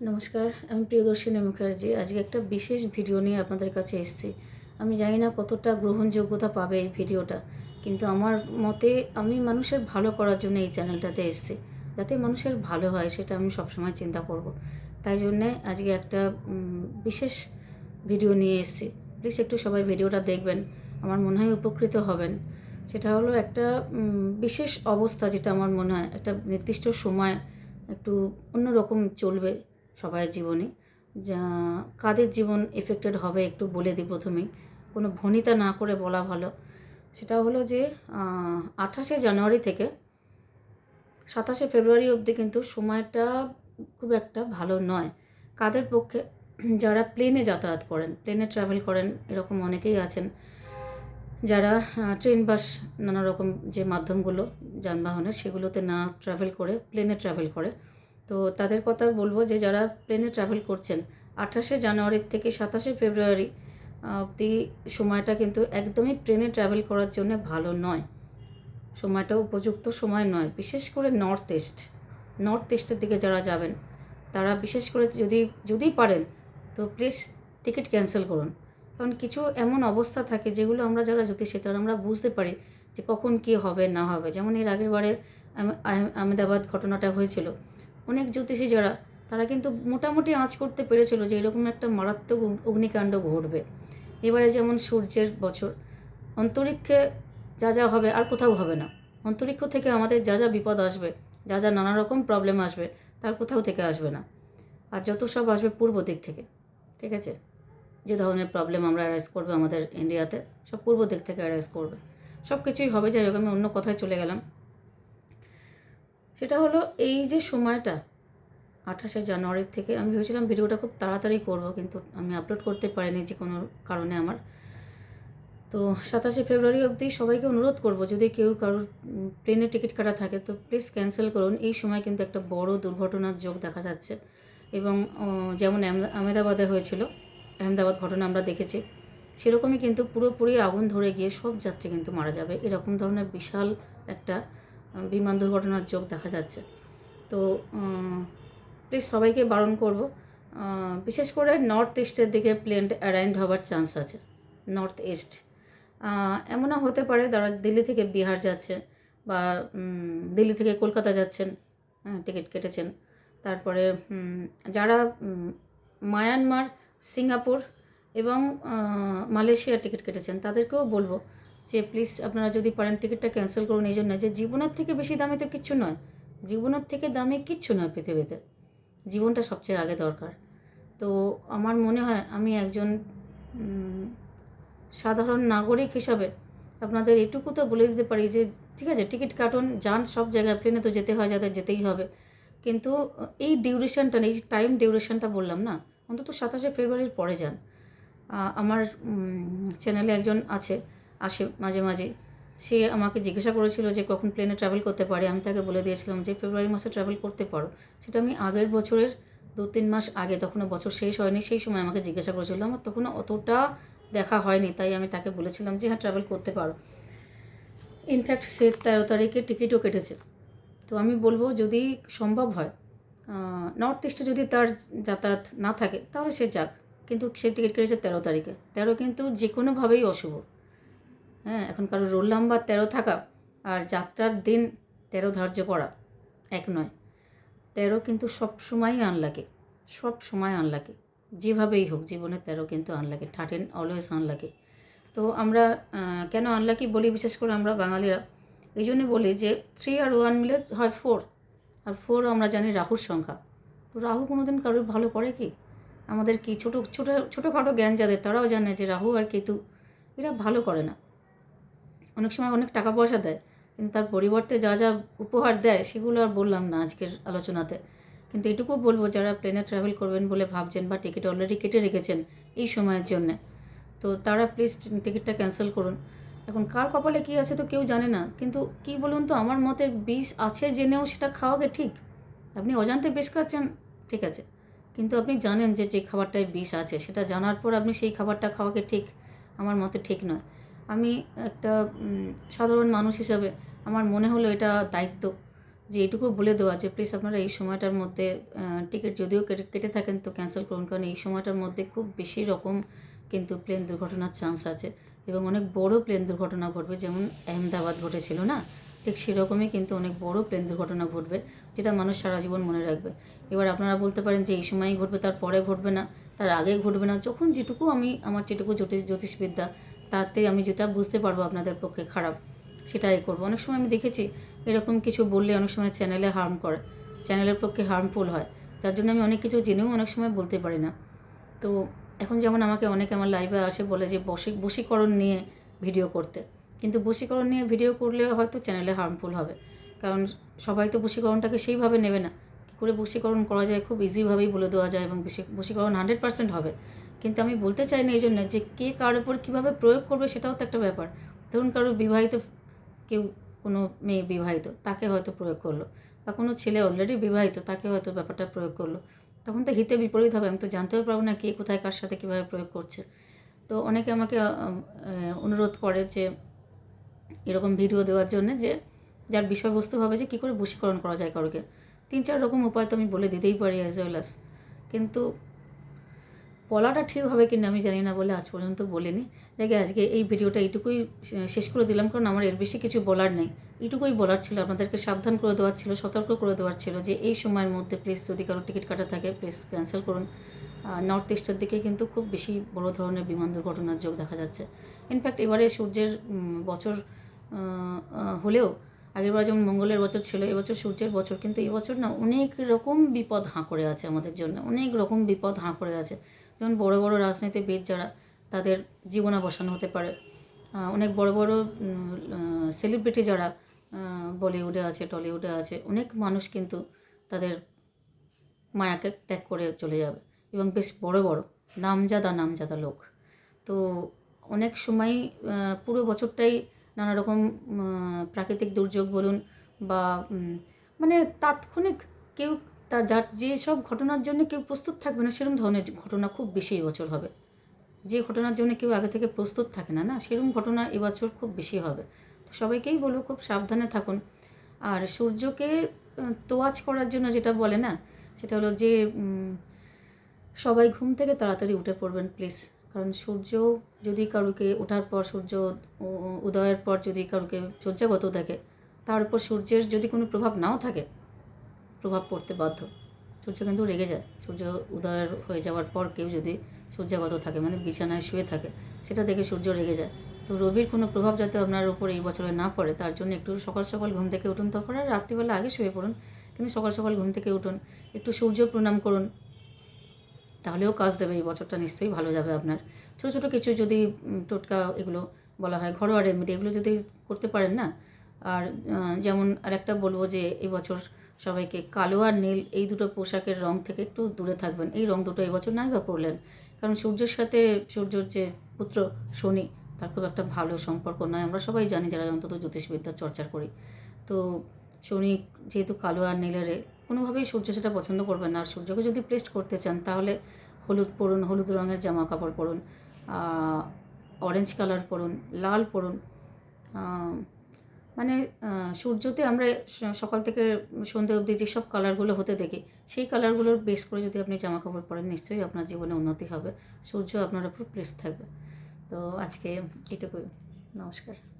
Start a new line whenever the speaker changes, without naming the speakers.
নমস্কার, আমি প্রিয়দর্শিনী মুখার্জি। আজকে একটা বিশেষ ভিডিও নিয়ে আপনাদের কাছে এসেছি। আমি জানি না কতটা গ্রহণযোগ্যতা পাবে এই ভিডিওটা, কিন্তু আমার মতে আমি মানুষের ভালো করার জন্য এই চ্যানেলটাতে এসেছি। যাতে মানুষের ভালো হয়, সেটা আমি সবসময় চিন্তা করব। তাই জন্যে আজকে একটা বিশেষ ভিডিও নিয়ে এসেছি। প্লিজ একটু সবাই ভিডিওটা দেখবেন, আমার মনে হয় উপকৃত হবেন। সেটা হলো একটা বিশেষ অবস্থা যেটা আমার মনে হয়, একটা নির্দিষ্ট সময় একটু অন্যরকম চলবে। সবার জীবনে। যা কাদের জীবন এফেক্টেড হবে একটু বলে দিই প্রথমেই। কোনো ভনিতা না করে বলা ভালো। সেটা হলো যে আঠাশে জানুয়ারি থেকে সাতাশে ফেব্রুয়ারি অবধি কিন্তু সময়টা খুব একটা ভালো নয়। কাদের পক্ষে? যারা প্লেনে যাতায়াত করেন প্লেনে ট্রাভেল করেন, এরকম অনেকেই আছেন। যারা ট্রেন বাস নানা রকম যে মাধ্যমগুলো, যানবাহনের, সেগুলোতে না ট্রাভেল করে প্লেনে ট্রাভেল করে। তো তাদের কথা বলব যে যারা প্লেনে ট্রাভেল করছেন, আঠাশে জানুয়ারির থেকে সাতাশে ফেব্রুয়ারি অবধি সময়টা কিন্তু একদমই প্লেনে ট্রাভেল করার জন্য ভালো নয়। সময়টা উপযুক্ত সময় নয়, বিশেষ করে নর্থ ইস্ট নর্থ ইস্টের দিকে যারা যাবেন, তারা বিশেষ করে যদি যদি পারেন, তো প্লিজ টিকিট ক্যান্সেল করুন। কারণ কিছু এমন অবস্থা থাকে যেগুলো আমরা যারা জ্যোতিষী, তারা আমরা বুঝতে পারি যে কখন কী হবে, না হবে। যেমন এর আগের বারে আহমে- আহমে- আহমেদাবাদ ঘটনাটা হয়েছিল। অনেক জ্যোতিষী যারা, তারা কিন্তু মোটামুটি আঁচ করতে পেরেছিল যে এরকম একটা মারাত্মক অগ্নিকাণ্ড ঘটবে। এবারে যেমন সূর্যের বছর, অন্তরিক্ষে যা যা হবে আর কোথাও হবে না। অন্তরিক্ষ থেকে আমাদের যা যা বিপদ আসবে, যা যা নানা রকম প্রবলেম আসবে, তার কোথাও থেকে আসবে না। আর যত সব আসবে পূর্ব দিক থেকে, ঠিক আছে? যে ধরনের প্রবলেম আমরা অ্যারাইজ করবে আমাদের ইন্ডিয়াতে সব পূর্ব দিক থেকে অ্যারাইজ করবে। সব কিছুই হবে, যাই হোক, আমি অন্য কথায় চলে গেলাম। সেটা হলো এই যে সময়টা, আঠাশে জানুয়ারির থেকে আমি ভেবেছিলাম ভিডিওটা খুব তাড়াতাড়ি করব কিন্তু আমি আপলোড করতে পারিনি যে কোনো কারণে আমার। তো সাতাশে ফেব্রুয়ারি অবধি সবাইকে অনুরোধ করব, যদি কেউ কারোর প্লেনের টিকিট কাটা থাকে তো প্লিজ ক্যান্সেল করুন। এই সময় কিন্তু একটা বড় দুর্ঘটনার যোগ দেখা যাচ্ছে এবং যেমন আহমেদাবাদে হয়েছিল, আহমেদাবাদ ঘটনা আমরা দেখেছি, সেরকমই কিন্তু পুরোপুরি আগুন ধরে গিয়ে সব যাত্রী কিন্তু মারা যাবে। এরকম ধরনের বিশাল একটা বিমান দুর্ঘটনার যোগ দেখা যাচ্ছে। তো প্লিজ সবাইকে বারণ করব। বিশেষ করে নর্থ ইস্টের দিকে প্লেন অ্যারাইন্ড হওয়ার চান্স আছে নর্থ ইস্ট এমনও হতে পারে তারা দিল্লি থেকে বিহার যাচ্ছে বা দিল্লি থেকে কলকাতা যাচ্ছেন হ্যাঁ টিকিট কেটেছেন। তারপরে যারা মায়ানমার, সিঙ্গাপুর এবং মালয়েশিয়ার টিকিট কেটেছেন, তাদেরকেও বলব যে প্লিজ আপনারা যদি পারেন টিকিটটা ক্যান্সেল করুন, এই জন্য যে জীবনের থেকে বেশি দামি তো কিচ্ছু নয়। জীবনের থেকে দামি কিচ্ছু নয় পৃথিবীতে। জীবনটা সবচেয়ে আগে দরকার। তো আমার মনে হয় আমি একজন সাধারণ নাগরিক হিসাবে আপনাদের এটুকু তো বলে দিতে পারি যে, ঠিক আছে টিকিট কাটুন, যান, সব জায়গায় প্লেনে তো যেতে হয়, যাদের যেতেই হবে। কিন্তু, এই ডিউরেশনটা এই টাইম ডিউরেশনটা বললাম না, অন্তত সাতাশে ফেব্রুয়ারির পরে যান। আমার চ্যানেলে একজন আছে আসে মাঝে মাঝে। সে আমাকে জিজ্ঞাসা করেছিল যে কখন প্লেনে ট্রাভেল করতে পারে? আমি তাকে বলে দিয়েছিলাম যে ফেব্রুয়ারি মাসে ট্রাভেল করতে পারো। সেটা আমি আগের বছরের দু তিন মাস আগে, তখনও বছর শেষ হয়নি, সেই সময় আমাকে জিজ্ঞাসা করেছিল। আমার তখনও অতটা দেখা হয়নি, তাই আমি তাকে বলেছিলাম যে হ্যাঁ ট্রাভেল করতে পারো। ইনফ্যাক্ট সে তেরো তারিখে টিকিটও কেটেছে। তো আমি বলব, যদি সম্ভব হয় নর্থ ইস্টে যদি তার যাতায়াত না থাকে, তাহলে সে যাক। কিন্তু সে টিকিট কেটেছে তেরো তারিখে। তেরো কিন্তু যে কোনোভাবেই অশুভ। হ্যাঁ এখন কারও রোল নাম্বার তেরো থাকা আর যাত্রার দিন তেরো ধার্য করা, এক নয়। তেরো কিন্তু সব সময়ই আনলাকে সব সময় আনলাকে যেভাবেই হোক, জীবনে তেরো কিন্তু আনলাকে থার্টিন অলওয়েজ আনলাকে তো আমরা কেন আনলাকি বলি বিশেষ করে আমরা বাঙালিরা? এই জন্য বলি যে থ্রি আর ওয়ান মিলে হয় ফোর আর ফোর আমরা জানি রাহুর সংখ্যা। তো রাহু কোনো দিন কারোর ভালো করে কি? আমাদের কি ছোটো ছোটো, ছোটোখাটো জ্ঞান যাদের, তারাও জানে যে রাহু আর কেতু, এরা ভালো করে না। অনেক সময় অনেক টাকা পয়সা দেয়, কিন্তু তার পরিবর্তে যা যা উপহার দেয় সেগুলো আর বললাম না আজকের আলোচনাতে। কিন্তু এটুকু বলব, যারা প্লেনে ট্রাভেল করবেন বলে ভাবছেন বা টিকিট অলরেডি কেটে রেখেছেন এই সময়ের জন্যে, তো তারা প্লিজ টিকিটটা ক্যান্সেল করুন। এখন কার কপালে কী আছে তো কেউ জানে না, কিন্তু কি বলুন তো, আমার মতে বিষ আছে জেনেও সেটা খাওয়াকে ঠিক। আপনি অজান্তে বিষ খাচ্ছেন, ঠিক আছে। কিন্তু আপনি জানেন যে যে খাবারটায় বিষ আছে, সেটা জানার পর আপনি সেই খাবারটা খাওয়াকে ঠিক, আমার মতে ঠিক নয়। আমি একটা সাধারণ মানুষ হিসাবে আমার মনে হলো এটা দায়িত্ব যে এটুকু বলে দেওয়া যে প্লিজ আপনারা এই সময়টার মধ্যে টিকিট যদিও কেটে কেটে থাকেন তো ক্যান্সেল করুন, কারণ এই সময়টার মধ্যে খুব বেশি রকম কিন্তু প্লেন দুর্ঘটনার চান্স আছে এবং অনেক বড় প্লেন দুর্ঘটনা ঘটবে, যেমন আহমেদাবাদ ঘটেছিল না? ঠিক সেরকমই কিন্তু অনেক বড় প্লেন দুর্ঘটনা ঘটবে, যেটা মানুষ সারা জীবন মনে রাখবে। এবার আপনারা বলতে পারেন যে এই সময়ই ঘটবে তার পরে ঘটবে না, তার আগে ঘটবে না, যখন যেটুকু আমি, আমার যেটুকু জ্যোতিষ, জ্যোতিষবিদ্যা তাতে আমি যেটা বুঝতে পারব আপনাদের পক্ষে খারাপ, সেটাই করব। অনেক সময় আমি দেখেছি এরকম কিছু বললে অনেক সময় চ্যানেলে হার্ম করে, চ্যানেলের পক্ষে হার্মফুল হয়। তার জন্য আমি অনেক কিছু জেনেও অনেক সময় বলতে পারি না। তো এখন যেমন আমাকে অনেকে আমার লাইভে আসে বলে যে বশী বশীকরণ নিয়ে ভিডিও করতে। কিন্তু বশীকরণ নিয়ে ভিডিও করলে হয়তো চ্যানেলে হার্মফুল হবে। কারণ সবাই তো বশীকরণটাকে সেইভাবে নেবে না। কী করে বশীকরণ করা যায়? খুব ইজিভাবেই বলে দেওয়া যায় এবং বেশি, বশীকরণ হান্ড্রেড পার্সেন্ট হবে। কিন্তু আমি বলতে চাই না এই জন্য যে কে কার উপর কীভাবে প্রয়োগ করবে সেটাও তো একটা ব্যাপার। ধরুন কারও বিবাহিত কেউ, কোনো মেয়ে বিবাহিত, তাকে হয়তো প্রয়োগ করল বা কোনো ছেলে অলরেডি বিবাহিত, তাকে হয়তো ব্যাপারটা প্রয়োগ করল। তখন তো হিতে বিপরীত হবে, আমি তো জানতেও পারব না কে কোথায় কার সাথে কীভাবে প্রয়োগ করছে। তো অনেকে আমাকে অনুরোধ করে যে এরকম ভিডিও দেওয়ার জন্য যে যার বিষয়বস্তু হবে যে কী করে বশীকরণ করা যায় কারোকে। তিন চার রকম উপায় তো আমি বলে দিতেই পারি অ্যাজ ওয়েল কিন্তু বলাটা ঠিক হবে কিনা আমি জানি না বলে আজ পর্যন্ত বলিনি। দেখে আজকে এই ভিডিওটা এইটুকুই শেষ করে দিলাম। কারণ আমার এর বেশি কিছু বলার নেই। এইটুকুই বলার ছিল, আপনাদেরকে সাবধান করে দেওয়ার ছিল, সতর্ক করে দেওয়ার ছিল যে এই সময়ের মধ্যে প্লিজ যদি কারও টিকিট কাটা থাকে প্লিজ ক্যান্সেল করুন। নর্থ ইস্টের দিকে কিন্তু খুব বেশি বড় ধরনের বিমান দুর্ঘটনার যোগ দেখা যাচ্ছে। ইনফ্যাক্ট এবারে সূর্যের বছর হলেও আগেরবার যেমন মঙ্গলের বছর ছিল, এবছর সূর্যের বছর কিন্তু এবছর না অনেক রকম বিপদ হাঁ করে আছে আমাদের জন্য। অনেক রকম বিপদ হাঁ করে আছে। যেমন বড় বড় রাজনীতিবিদ যারা, তাদের জীবনাবসান হতে পারে। অনেক বড় বড় সেলিব্রিটি যারা বলিউডে আছে, টলিউডে আছে, অনেক মানুষ কিন্তু তাদের মায়াকে ত্যাগ করে চলে যাবে এবং বেশ বড় বড়, নামজাদা নামজাদা লোক। তো অনেক সময় পুরো বছরটাই নানা রকম প্রাকৃতিক দুর্যোগ বলুন বা মানে তাৎক্ষণিক কেউ তা যার যেসব ঘটনার জন্য কেউ প্রস্তুত থাকবে না সেরকম ধরনের ঘটনা খুব বেশি এবছর হবে। যে ঘটনার জন্য কেউ আগে থেকে প্রস্তুত থাকে না না? সেরকম ঘটনা এবছর খুব বেশি হবে। তো সবাইকেই বলব, খুব সাবধানে থাকুন। আর সূর্যকে তোয়াজ করার জন্য যেটা বলে না, সেটা হলো যে সবাই ঘুম থেকে তাড়াতাড়ি উঠে পড়বেন, প্লিজ। কারণ সূর্য যদি কারুকে ওঠার পর, সূর্য উদয়ের পর যদি কারুকে শয্যাগত থাকে তার উপর সূর্যের যদি কোনো প্রভাব নাও থাকে প্রভাব পড়তে বাধ্য। সূর্য কিন্তু রেগে যায়। সূর্য উদয় হয়ে যাওয়ার পর কেউ যদি সূর্যাগত থাকে মানে বিছানায় শুয়ে থাকে, সেটা দেখে সূর্য রেগে যায়। তো রবির কোনো প্রভাব যাতে আপনার উপর এই বছরে না পড়ে, তার জন্য একটু সকাল সকাল ঘুম থেকে উঠুন। তারপরে রাত্রিবেলা আগে শুয়ে পড়ুন। কিন্তু সকাল সকাল ঘুম থেকে উঠুন, একটু সূর্য প্রণাম করুন, তাহলেও কাজ দেবে। এই বছরটা নিশ্চয়ই ভালো যাবে আপনার। ছোটো ছোটো কিছু যদি টোটকা এগুলো বলা হয়, ঘরোয়া রেমেডি এগুলো যদি করতে পারেন না, আর যেমন আরেকটা বলব যে এই বছর সবাইকে কালো আর নীল, এই দুটো পোশাকের রং থেকে একটু দূরে থাকবেন। এই রং দুটো এবছর নাই বা পড়লেন কারণ সূর্যের সাথে সূর্যর যে পুত্র শনি, তার খুব একটা ভালো সম্পর্ক নয়। আমরা সবাই জানি যারা অন্তত জ্যোতিষবিদ্যা চর্চা করি। তো শনি যেহেতু কালো আর নীলের, কোনোভাবেই সূর্য সেটা পছন্দ করবেন না। আর সূর্যকে যদি প্লেস্ট করতে চান, তাহলে হলুদ পরুন, হলুদ রঙের জামা কাপড় পরুন অরেঞ্জ কালার পরুন, লাল পরুন মানে সূর্যতে আমরা সকাল থেকে সন্ধ্যে অবধি যেসব কালারগুলো হতে দেখি, সেই কালারগুলোর বেস করে যদি আপনি জামা কাপড় পরেন, নিশ্চয়ই আপনার জীবনে উন্নতি হবে। সূর্য আপনার উপর প্লেস থাকবে। তো আজকে এটুকুই। নমস্কার।